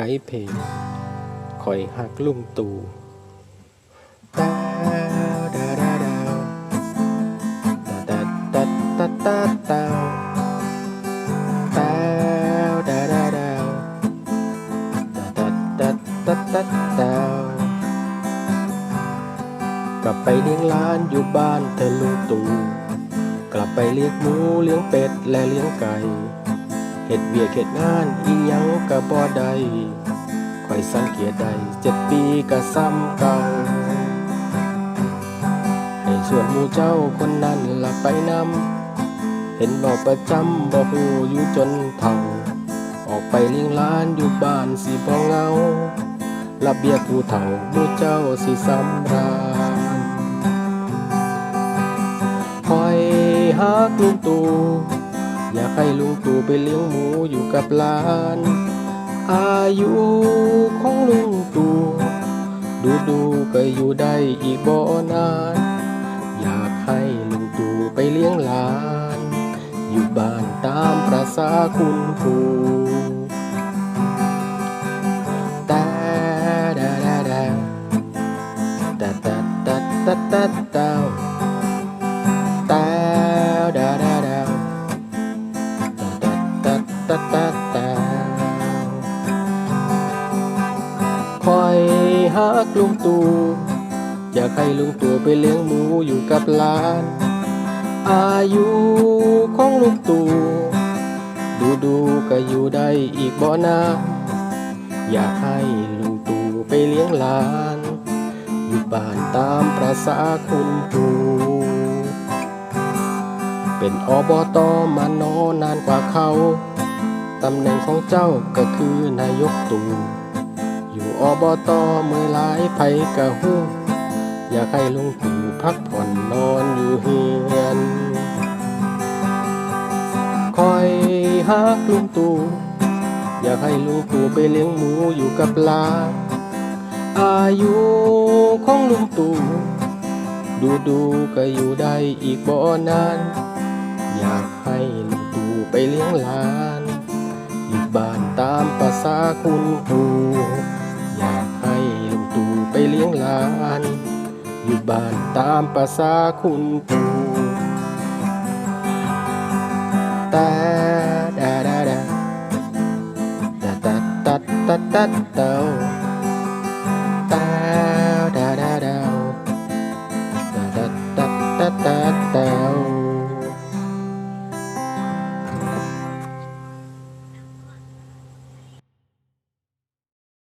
กด์เพลงคอยหักลุงตู่ดาวดาวดาวดาวดาวดาวดาวดาวดาวดาวดาวดาวดาวดาวดาวดาวดากลับไปเลี้ยงล้านอยู่บ้านเธอลุงตู่กลับไปเลี้ยงหมูเลี้ยงเป็ดและเลี้ยงไก่ เฮ็ดเวียกเฮ็ดงานอีหยังก็บ่ได้ค่อยสังเกตได้เจ็ดปีก็ซ้ำเก่าให้ส่วนหมู่เจ้าคนนั้นละไปนำเห็นบอกประจำบ่ฮู้อยู่จนเฒ่า ออกไปเลี้ยงล้านอยู่บ้านสิบ่เงารับเบี้ยผู้เฒ่าหมู่เจ้าสิสำราญคอยฮักลุงตู่ อยากให้ลุงตู่ไปเลี้ยงหมูอยู่กับหลาน อายุของลุงตู่ดูดูก็อยู่ได้อีกบ่นาน อยากให้ลุงตู่ไปเลี้ยงหลาน อยู่บ้านตามประสาคุณปู่แต่ดาดาดาแต่แต่แต่แต่แต่แต่แต่ คอยฮักลุงตู่อยากให้ลุงตู่ไปเลี้ยงหมูอยู่กับหลาน อายุของลุงตู่ดูดูก็อยู่ได้อีกบ่นานอยากให้ลุงตู่ไปเลี้ยงหลานอยู่บ้านตามประสาคุณปู่เป็นอบตมานอนานกว่าเขา ตำแหน่งของเจ้าก็คือนายกตู่ อยู่อบตเมื่อหลายไผกะหู้อยากให้ลุงตู่พักผ่อนนอนอยู่เฮือนคอยฮักลุงตู่อยากให้ลุงตู่ไปเลี้ยงหมูอยู่กับลา อายุของลุงตู่ดูดูก็อยู่ได้อีกบ่นาน อยากให้ลุงตู่ไปเลี้ยงหลาน อยู่บ้านตามประสาคุณปู่ kilinglan Yuban tanpa sakun Ta da da da Ta ta ta ta ta ta